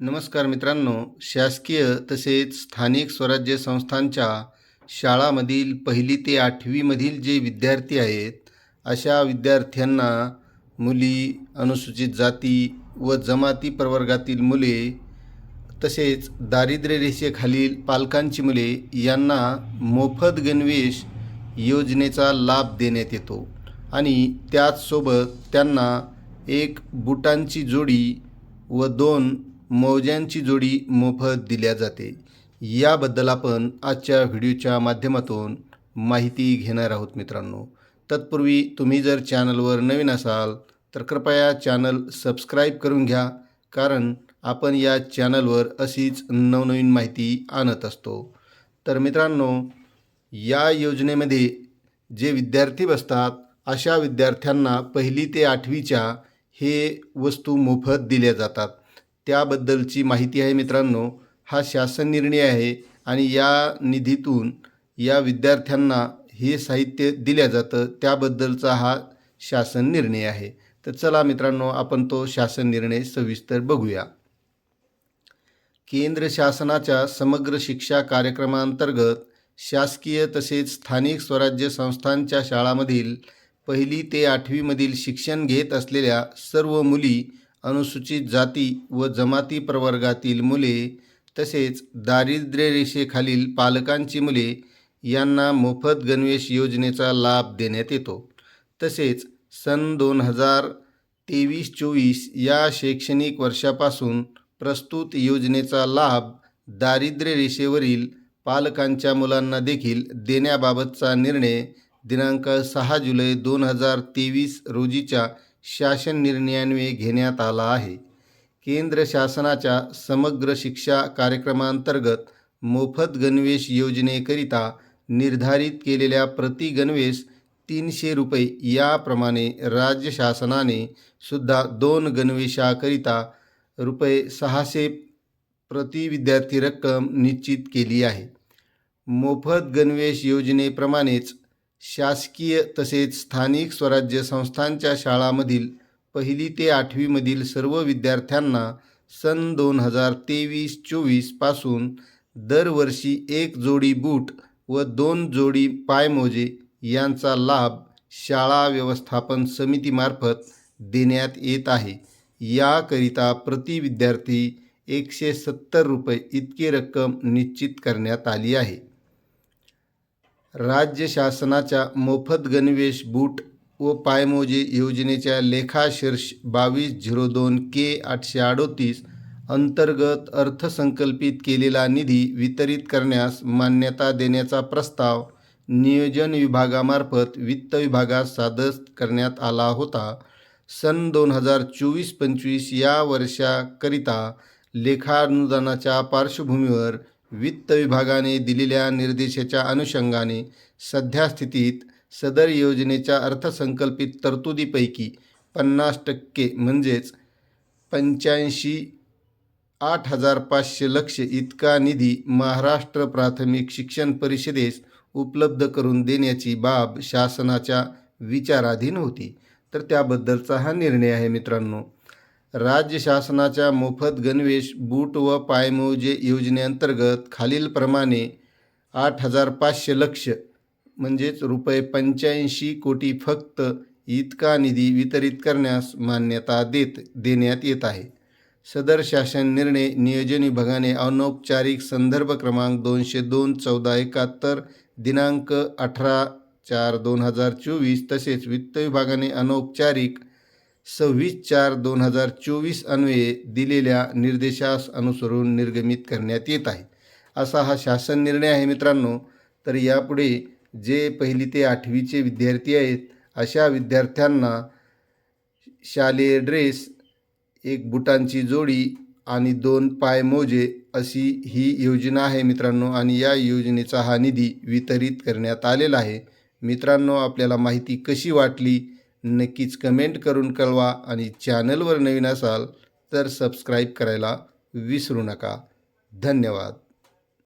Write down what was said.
नमस्कार मित्रांनो शासकीय तसेच स्थानिक स्वराज्य संस्थांच्या शाळामधील पहिली ते आठवीमधील जे विद्यार्थी आहेत अशा विद्यार्थ्यांना मुली अनुसूचित जाती व जमाती प्रवर्गातील मुले तसेच दारिद्र्य रेषेखालील पालकांची मुले यांना मोफत गणवेश योजनेचा लाभ देण्यात येतो आणि त्याचसोबत त्यांना एक बुटांची जोडी व दोन मौज्यांची जोडी मोफत दिल्या जाते. याबद्दल आपण आजच्या व्हिडिओच्या माध्यमातून माहिती घेणार आहोत मित्रांनो. तत्पूर्वी तुम्ही जर चॅनलवर नवीन असाल तर कृपया चॅनल सबस्क्राईब करून घ्या कारण आपण या चॅनलवर अशीच नवनवीन माहिती आणत असतो. तर मित्रांनो या योजनेमध्ये जे विद्यार्थी बसतात अशा विद्यार्थ्यांना पहिली ते आठवीच्या हे वस्तू मोफत दिल्या जातात. त्याबद्दलची माहिती आहे मित्रांनो. हा शासन निर्णय आहे आणि या निधीतून या विद्यार्थ्यांना हे साहित्य दिल्या जातं. त्याबद्दलचा हा शासन निर्णय आहे. तर चला मित्रांनो आपण तो शासन निर्णय सविस्तर बघूया. केंद्र शासनाच्या समग्र शिक्षा कार्यक्रमांतर्गत शासकीय तसेच स्थानिक स्वराज्य संस्थांच्या शाळांमधील पहिली ते आठवीमधील शिक्षण घेत असलेल्या सर्व मुली अनुसूचित जाती व जमाती प्रवर्गातील मुले तसेच दारिद्र्यरेषेखालील पालकांची मुले यांना मोफत गणवेश योजनेचा लाभ देण्यात येतो. तसेच सन दोन हजार तेवीस चोवीस या शैक्षणिक वर्षापासून प्रस्तुत योजनेचा लाभ दारिद्र्यरेषेवरील पालकांच्या मुलांना देखील देण्याबाबतचा निर्णय दिनांक सहा जुलै दोन हजार तेवीस रोजीच्या शासन निर्णयान्वये घेण्यात आला आहे. केंद्र शासनाच्या समग्र शिक्षा कार्यक्रमांतर्गत मोफत गणवेश योजनेकरिता निर्धारित केलेल्या प्रति गणवेश तीनशे रुपये याप्रमाणे राज्य शासनाने सुद्धा दोन गणवेशाकरिता रुपये सहाशे प्रति विद्यार्थी रक्कम निश्चित केली आहे. मोफत गणवेश योजनेप्रमाणेच शासकीय तसेच स्थानिक स्वराज्य संस्थांच्या शाळांमधील पहिली ते आठवीमधील सर्व विद्यार्थ्यांना सन दोन हजार तेवीस चोवीसपासून दरवर्षी एक जोडी बूट व दोन जोडी पायमोजे यांचा लाभ शाळा व्यवस्थापन समितीमार्फत देण्यात येत आहे. याकरिता प्रति विद्यार्थी एकशे सत्तर रुपये इतकी रक्कम निश्चित करण्यात आली आहे. राज्य शासनाच्या मोफत गणवेश बूट व पायमोजे योजनेच्या लेखाशीर्ष बावीस झिरो दोन के आठशे अडोतीस अंतर्गत अर्थसंकल्पित केलेला निधी वितरित करण्यास मान्यता देण्याचा प्रस्ताव नियोजन विभागामार्फत वित्त विभागात सादर करण्यात आला होता. सन दोन हजार चोवीस पंचवीस या वर्षाकरिता लेखानुदानाच्या पार्श्वभूमीवर वित्त विभागाने दिलेल्या निर्देशाच्या अनुषंगाने सध्या स्थितीत सदर योजनेच्या अर्थसंकल्पित तरतुदीपैकी पन्नास टक्के म्हणजेच पंच्याऐंशी आठ हजार पाचशे लक्ष इतका निधी महाराष्ट्र प्राथमिक शिक्षण परिषदेस उपलब्ध करून देण्याची बाब शासनाच्या विचाराधीन होती. तर त्याबद्दलचा हा निर्णय आहे मित्रांनो. राज्य शासनाच्या मोफत गणवेश बूट व पायमोजे योजनेअंतर्गत खालीलप्रमाणे आठ हजार पाचशे लक्ष म्हणजेच रुपये पंच्याऐंशी कोटी फक्त इतका निधी वितरित करण्यास मान्यता देत देण्यात येत आहे. सदर शासन निर्णय नियोजन विभागाने अनौपचारिक संदर्भ क्रमांक दोनशे दोन चौदा एकाहत्तर दिनांक अठरा चार दोन हजार चोवीस तसेच वित्त विभागाने अनौपचारिक सव्वीस चार दोन हजार चोवीस अन्वये दिलेल्या निर्देशास अनुसरून निर्गमित करण्यात येत आहे. असा हा शासन निर्णय आहे मित्रांनो. तर यापुढे जे पहिली ते आठवीचे विद्यार्थी आहेत अशा विद्यार्थ्यांना शालेय ड्रेस एक बुटांची जोडी आणि दोन पाय मोजे अशी ही योजना आहे मित्रांनो. आणि या योजनेचा हा निधी वितरित करण्यात आलेला आहे. मित्रांनो आपल्याला माहिती कशी वाटली? नक्कीच कमेंट करून कळवा आणि चॅनलवर नवीन असाल तर सबस्क्राईब करायला विसरू नका. धन्यवाद.